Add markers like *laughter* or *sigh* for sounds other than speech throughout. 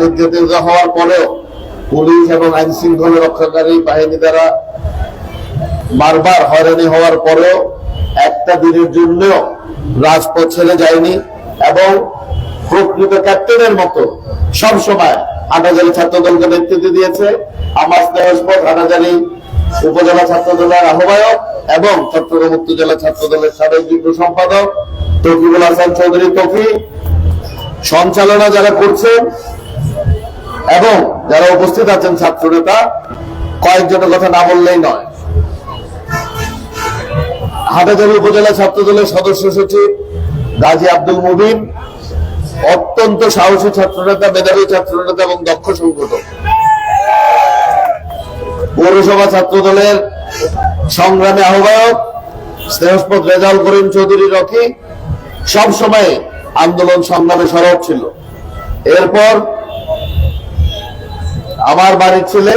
নির্যাতিত হওয়ার পরেও পুলিশ এবং আইন শৃঙ্খলা রক্ষাকারী বাহিনী দ্বারা বারবার হয়রানি হওয়ার পরেও একটা দিনের জন্যও রাজপথ ছেড়ে যায়নি এবং প্রকৃত ক্যাপ্টেনের মতো সবসময় হাটাজারি ছাত্র দলকে নেতৃত্ব দিয়েছে। আমার স্নেহস্পদ হাটাজারি উপজেলা ছাত্র দলের আহ্বায়ক এবং চট্টগ্রাম উত্তর জেলা ছাত্র দলের সাবেক যুগ্ম সম্পাদক তকিবুল হাসান চৌধুরী তকি সঞ্চালনা যারা করছেন এবং যারা উপস্থিত আছেন ছাত্র নেতা কয়েকজনের কথা না বললেই নয়। হাটাজারি উপজেলা ছাত্র দলের সদস্য সচিব গাজী আব্দুল মুবিন, অত্যন্ত সাহসী ছাত্রনেতা, মেধাবী ছাত্রনেতা এবং দক্ষ সংগঠক। পৌরসভা ছাত্র দলের সংগ্রামী আহ্বায়ক স্নেহস্পদ রেজাল করিম চৌধুরী রকি সব সময় আন্দোলন সংগ্রামে সরব ছিল। এরপর আমার বাড়ির ছেলে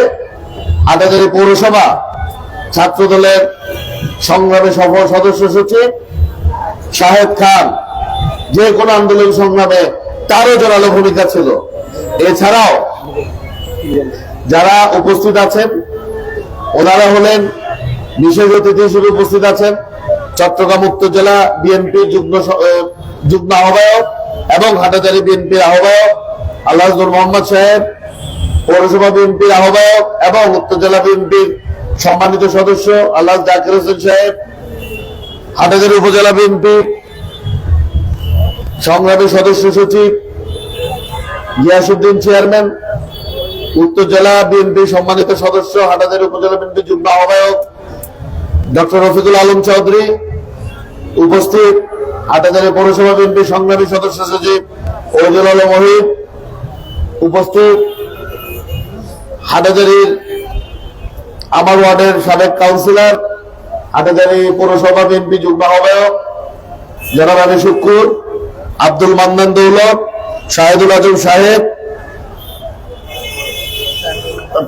হাটাজারি পৌরসভা ছাত্র দলের সংগ্রামে সফল সদস্য সচিব শাহেদ খান, যে কোনো আন্দোলন সংগ্রামে তারও জোরালো ভূমিকা ছিল। এছাড়াও যারা উপস্থিত আছেন, ওনারা হলেন বিশেষ অতিথি হিসেবে উপস্থিত আছেন চট্টগ্রাম উত্তর জেলা বিএনপির যুগ্ম যুগ্ম আহ্বায়ক এবং হাটাজারি বিএনপির আহ্বায়ক আল্লাহ মোহাম্মদ সাহেব পৌরসভা বিএনপির আহ্বায়ক এবং উত্তর জেলা বিএনপির সম্মানিত সদস্য আল্লাহ জাকির হোসেন সাহেব, হাটাজারি উপজেলা বিএনপি সংগ্রামী সদস্য সচিব গিয়াসুদ্দিন চেয়ারম্যান, উত্তর জেলা বিএনপি সম্মানিত সদস্য হাটাজারি উপজেলা বিএনপি যুগ্ম আহ্বায়ক ডক্টর রফিকুল আলম চৌধুরী, উপস্থিত হাটাজারি পৌরসভা বিএনপি সংগ্রামী সদস্য সচিব ওজুল আলম উপস্থিত হাটাজারির আমার ওয়ার্ডের সাবেক কাউন্সিলর, হাটাজারি পৌরসভা বিএনপি যুগ্ম আহ্বায়ক, জনাব আলী শুক্কুর, আব্দুল মান্নান দৌলত, শাহেদুল আজম সাহেব,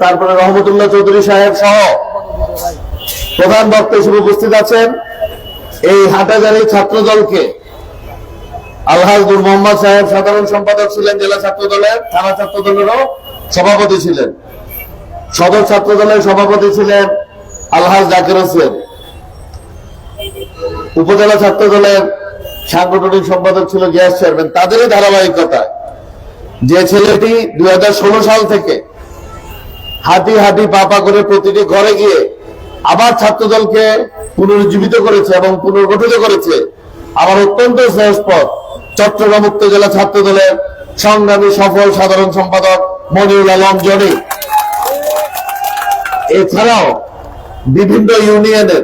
তারপরে রহমতুল্লাহ চৌধুরী সাহেব সহ প্রধান বক্তা হিসেবে উপস্থিত আছেন এই হাটাজারি ছাত্র দলকে আলহাজ নূর মোহাম্মদ সাহেব সাধারণ সম্পাদক ছিলেন, জেলা ছাত্র দলের থানা ছাত্র দলেরও সভাপতি ছিলেন। সদর ছাত্র দলের সভাপতি ছিলেন আলহাজ জাকির হোসেন। উপজেলা ছাত্র দলের সাংগঠনিক সম্পাদক ছিল গ্যাস চেয়ারম্যান। তাদেরই ধারাবাহিকতায় যে ছেলেটি দুই হাজার ষোলো সাল থেকে হাতি হাঁটি পাপা করে প্রতিটি ঘরে গিয়ে আবার ছাত্র দলকে পুনরুজ্জীবিত করেছে এবং পুনর্গঠিত করেছে, আমার অত্যন্ত শ্রেষ্ঠপদ চট্টগ্রাম উত্তর জেলা ছাত্র দলের সংগ্রামী সফল সাধারণ সম্পাদক মনিরুল আলম জনি। এছাড়াও বিভিন্ন ইউনিয়নের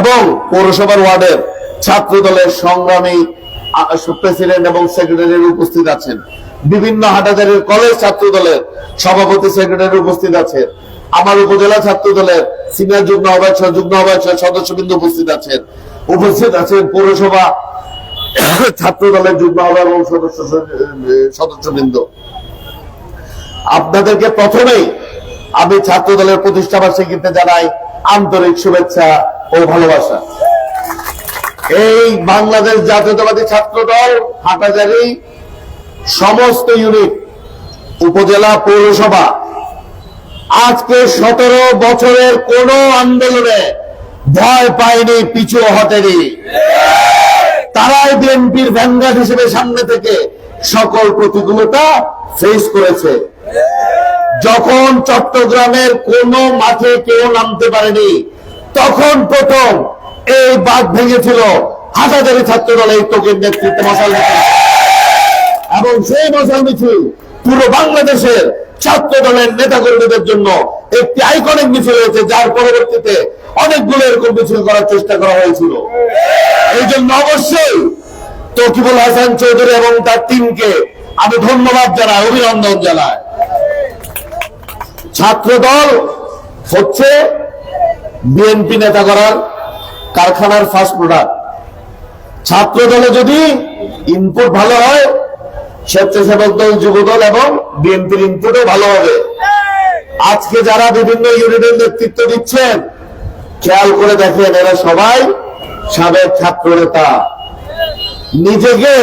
এবং পৌরসভার ওয়ার্ডের ছাত্র দলের সংগ্রামী প্রেসিডেন্ট এবং সেক্রেটারি উপস্থিত আছেন। বিভিন্ন হাটাজারির কলেজ ছাত্র দলের সভাপতি, সেক্রেটারি উপস্থিত আছেন। আমার উপজেলা ছাত্র দলের সিনিয়র যুগ্ম আহ্বায়ক যুগ্ম আহ্বায়ক সদস্যবৃন্দ উপস্থিত আছেন। উপস্থিত আছেন পৌরসভা ছাত্র দলের যুগ্ম আহ্বায়ক সদস্য, সদস্যবৃন্দ। আপনাদেরকে প্রথমেই আমি ছাত্র দলের প্রতিষ্ঠা বার্ষিকীতে জানাই আন্তরিক শুভেচ্ছা ও ভালোবাসা। এই বাংলাদেশ জাতীয়তাবাদী ছাত্র দল হাটাজারি সমস্ত ইউনিট, উপজেলা পৌরসভা, আজকে সতেরো বছরের কোন আন্দোলনে ভয় পায়নি, পিছু হতেনি তারাই বিএনপির ভ্যানগার্ড হিসেবে সামনে থেকে সকল প্রতিকূলতা ফেস করেছে। যখন চট্টগ্রামের কোন মাঠে কেউ নামতে পারেনি, তখন প্রথম এই বাঘ ভেঙেছিল হাজারি ছাত্র দল এই তোকের নেতৃত্বে মশাল মিছিল। এবং সেই মশাল মিছিল পুরো বাংলাদেশের ছাত্র দলের নেতা কর্মীদের জন্য একটি আইকনিক মিছিল হয়েছে, যার পরবর্তীতে অনেকগুলো এরকম মিছিল করার চেষ্টা করা হয়েছিল এই জন্য অবশ্যই তকিবুল হাসান চৌধুরী এবং তার টিমকে আমি ধন্যবাদ জানাই, অভিনন্দন জানাই ছাত্র দল হচ্ছে বিএনপি নেতা করার কারখানার ফার্স্ট প্রোডাক্ট ছাত্র দলে যদি ইনপুট ভালো হয়, স্বেচ্ছাসেবক দল যুব দল এবং বিএনপির ইনপুটও ভালো হবে। আজকে যারা বিভিন্ন ইউনিটের নেতৃত্ব দিচ্ছেন, খেয়াল করে দেখেন এরা সবাই সাবেক ছাত্র নেতা নিজেকে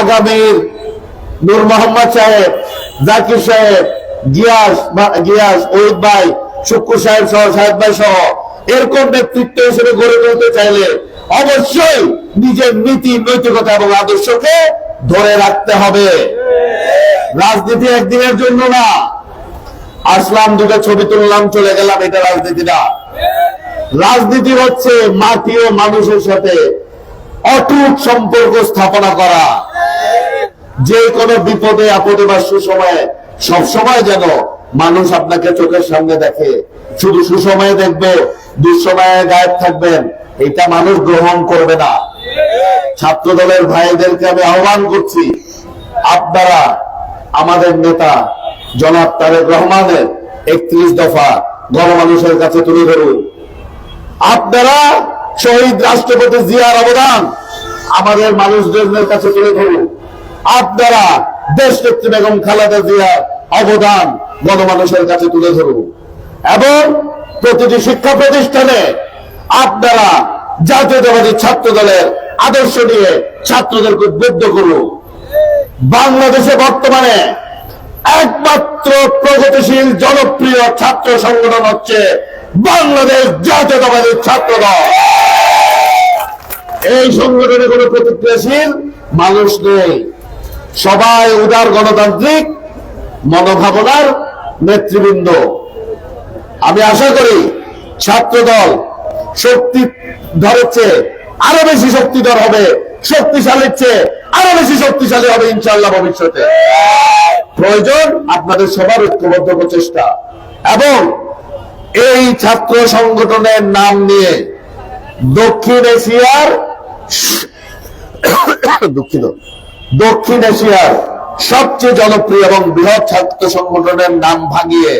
আগামীর নূর মোহাম্মদ সাহেব, জাকির সাহেব গিয়াস গিয়াস, ওহিদ ভাই শুক্কুর সাহেব সহ, সাহেব ভাই সহ, এরকম হিসেবে গড়ে তুলতে চাইলে অবশ্যই নিজের নীতি, নৈতিকতা এবং আদর্শকে ধরে রাখতে হবে। রাজনীতি একদিনের জন্য না। আসলাম, দুটো ছবি তুললাম, চলে গেলাম, এটা রাজনীতি না। রাজনীতি হচ্ছে মাটি ও মানুষের সাথে অটুট সম্পর্ক স্থাপনা করা। যে কোনো বিপদে, আপদে বা সুসময়ে সবসময় যেন মানুষ আপনাকে চোখের সামনে দেখে। শুধু সুসময়ে দেখবে, দুঃসময়ে গায়েব থাকবেন। এটা মানুষ গ্রহণ করবে না। ছাত্র দলের ভাইদেরকে আমি আহ্বান করছি, আপনারা, আমাদের নেতা জনাব তারেক রহমানের একত্রিশ দফা গণমানুষের কাছে তুলে ধরুন। আপনারা শহীদ রাষ্ট্রপতি জিয়ার অবদান আমাদের মানুষজনের কাছে তুলে ধরুন। আপনারা দেশ নেত্রী বেগম খালেদা জিয়ার অবদান গণমানুষের কাছে তুলে ধরুন। এবং প্রতিটি শিক্ষা প্রতিষ্ঠানে আপনারা জাতীয়তাবাদী ছাত্র দলের আদর্শ নিয়ে ছাত্রদেরকে উদ্বুদ্ধ করুন। বাংলাদেশে বর্তমানে একমাত্র প্রগতিশীল, জনপ্রিয় ছাত্র সংগঠন হচ্ছে বাংলাদেশ জাতীয়তাবাদী ছাত্র দল এই সংগঠনে কোনো প্রতিক্রিয়াশীল মানুষ নেই। সবাই উদার গণতান্ত্রিক মনোভাবনার নেতৃবৃন্দ। আমি আশা করি ছাত্র দল শক্তি ধরেছে আরও বেশি শক্তিধর হবে, শক্তিশালীর চেয়ে আরও বেশি শক্তিশালী হবে ইনশাল্লাহ ভবিষ্যতে। প্রয়োজন আপনাদের সবার ঐক্যবদ্ধ প্রচেষ্টা এবং এই ছাত্র সংগঠনের নাম নিয়ে দক্ষিণ এশিয়ার *coughs* দুঃখিত। দক্ষিণ এশিয়ার সবচেয়ে জনপ্রিয় এবং বৃহৎ ছাত্র সংগঠনের নাম ভাঙিয়ে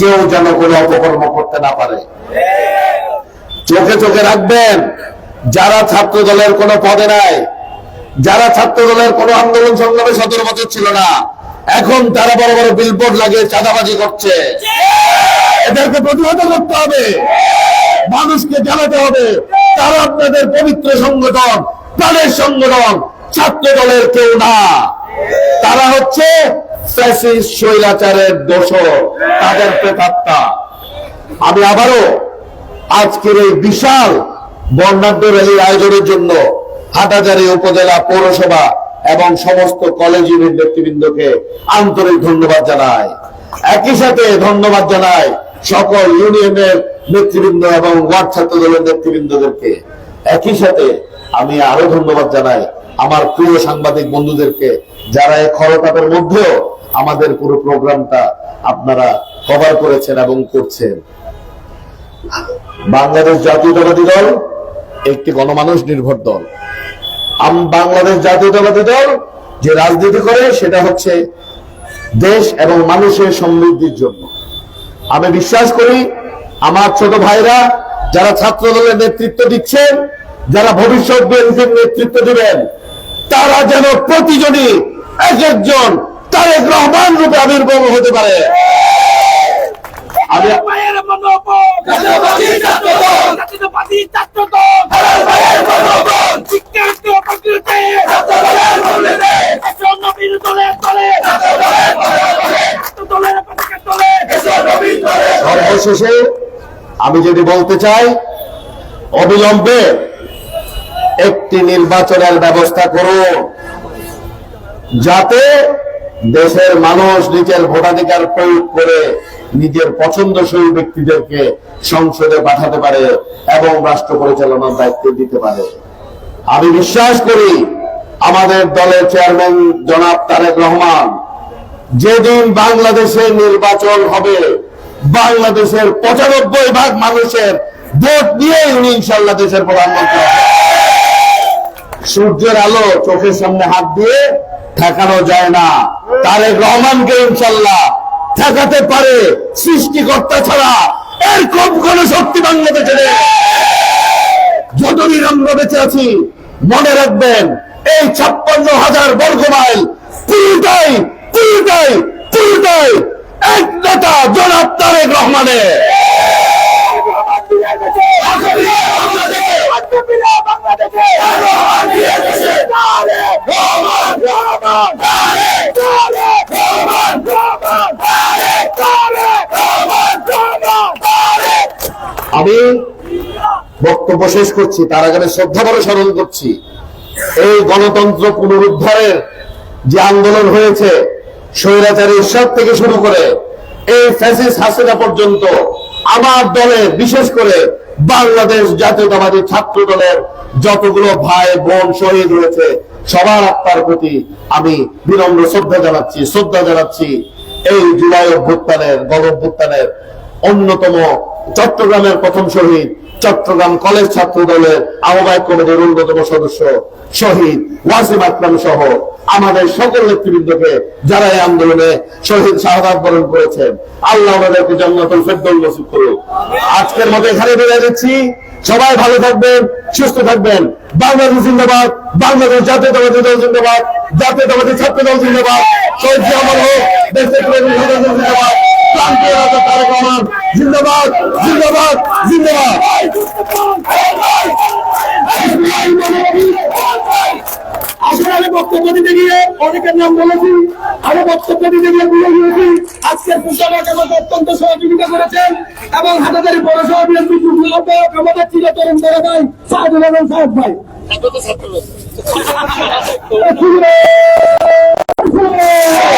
কেউ যেন কোনো অপকর্ম করতে না পারে। চোখে চোখে রাখবেন, যারা ছাত্র দলের কোনো পদে নাই, যারা ছাত্র দলের কোনো আন্দোলন সংগ্রামে সতেরো বছর ছিল না, এখন তারা বড় বড় বিলবোর্ড লাগিয়ে চাঁদাবাজি করছে। এদেরকে প্রতিহত করতে হবে, মানুষকে জানাতে হবে। তারা আপনাদের পবিত্র সংগঠন, প্রাণের সংগঠন ছাত্র দলের কেউ না। তারা হচ্ছে দোষর, তাদের প্রেতাত্মা। আমি আবারও আজকের এই বিশাল বর্ণাঢ্য র্যালির আয়োজনের জন্য হাটাজারি উপজেলা পৌরসভা এবং সমস্ত কলেজ ইউনিট নেতৃবৃন্দকে আন্তরিক ধন্যবাদ জানাই। একই সাথে ধন্যবাদ জানাই সকল ইউনিয়নের নেতৃবৃন্দ এবং ওয়ার্ড ছাত্র দলের নেতৃবৃন্দদেরকে। একই সাথে আমি আরও ধন্যবাদ জানাই আমার প্রিয় সাংবাদিক বন্ধুদেরকে, যারা এই খরতাপের মধ্যেও আমাদের পুরো প্রোগ্রামটা আপনারা কভার করেছেন এবং করছেন। বাংলাদেশ জাতীয়তাবাদী দল একটি গণমানুষ নির্ভর দল। বাংলাদেশ জাতীয়তাবাদী দল যে রাজনীতি করে, সেটা হচ্ছে দেশ এবং মানুষের সমৃদ্ধির জন্য। আমি বিশ্বাস করি, আমার ছোট ভাইরা যারা ছাত্র দলের নেতৃত্ব দিচ্ছেন, যারা ভবিষ্যৎ বিএনপির নেতৃত্ব দিবেন তারা যেন প্রতিজনই এক একজন তারেক রহমান রূপে আবির্ভাব হতে পারে। সর্বশেষে আমি যদি বলতে চাই, অবিলম্বে একটি নির্বাচনের ব্যবস্থা করুন। যাতে দেশের মানুষ নিজের ভোটাধিকার প্রয়োগ করে নিজের পছন্দসই ব্যক্তিদেরকে সংসদে পাঠাতে পারে এবং রাষ্ট্র পরিচালনার দায়িত্ব দিতে পারে। আমি বিশ্বাস করি আমাদের দলের চেয়ারম্যান জনাব তারেক রহমান, যেদিন বাংলাদেশে নির্বাচন হবে, বাংলাদেশের পঁচানব্বই ভাগ মানুষের ভোট দিয়ে উনি ইনশাল্লাহ দেশের প্রধানমন্ত্রী সূর্যের আলো চোখের সামনে হাত দিয়ে ঠেকানো যায় না। তারেক রহমানকে ইনশাল্লাহ ঠেকাতে পারে, সৃষ্টিকর্তা ছাড়া। এর কম কোন শক্তি বাংলাদেশে। যতদিন আমরা বেঁচে আছি, মনে রাখবেন, এই ছাপ্পান্ন হাজার বর্গ মাইল পুরোটাই পুরোটাই পুরোটাই এক নেতা জনাব তারেক রহমানের। আমি বক্তব্য শেষ করছি, তার আগে শ্রদ্ধা বড় স্মরণ করছি। এই গণতন্ত্র পুনরুদ্ধারের যে আন্দোলন হয়েছে স্বৈরাচারী ঈশ্বর থেকে শুরু করে এই ফ্যাসিস হাসিনা পর্যন্ত আমার দলে, বিশেষ করে বাংলাদেশ জাতীয়তাবাদী ছাত্র দলের যতগুলো ভাই বোন শহীদ রয়েছে সবার আত্মার প্রতি আমি বিনম্র শ্রদ্ধা জানাচ্ছি শ্রদ্ধা জানাচ্ছি এই জুলাই অভ্যুত্থানের, গণ অভ্যুত্থানের অন্যতম চট্টগ্রামের প্রথম শহীদ চট্টগ্রাম কলেজ ছাত্র দলের আহ্বায়ক কমিটির অন্যতম সদস্য শহীদ ওয়াসিম আকরাম সহ আমাদের সকল নেতৃবৃন্দকে যারা এই আন্দোলনে শহীদ শাহাদ বরণ করেছেন। আল্লাহ আমাদেরকে জান্নাতুল ফেরদৌস নসিব করুন আজকের মতো এখানে বেরিয়ে যাচ্ছি সবাই ভালো থাকবেন, সুস্থ থাকবেন। বাংলাদেশ জিন্দাবাদ, বাংলাদেশ জাতীয়তাবাদী দল জিন্দাবাদ, জাতীয়তাবাদী ছাত্র দল জিন্দাবাদ। শহীদ জিয়াউর হোক দেশের জিন্দাবাদ। প্রান্তীয় রাজা তারেক রহমান জিন্দাবাদ জিন্দাবাদ জিন্দাবাদ। আসলে আমি বক্তব্য দিতে গিয়ে অনেকের নাম বলেছি আমি বক্তব্য দিতে গিয়ে ভুলে গিয়েছি। আজকের পুস্তক আমাকে অত্যন্ত সহযোগিতা করেছেন এবং হাটাদারি পৌরসভা বিএনপি আমাদের চিরতরুণ বড় ভাই সাহাদুল আলম সাহেব ভাই। বিয়ার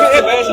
ves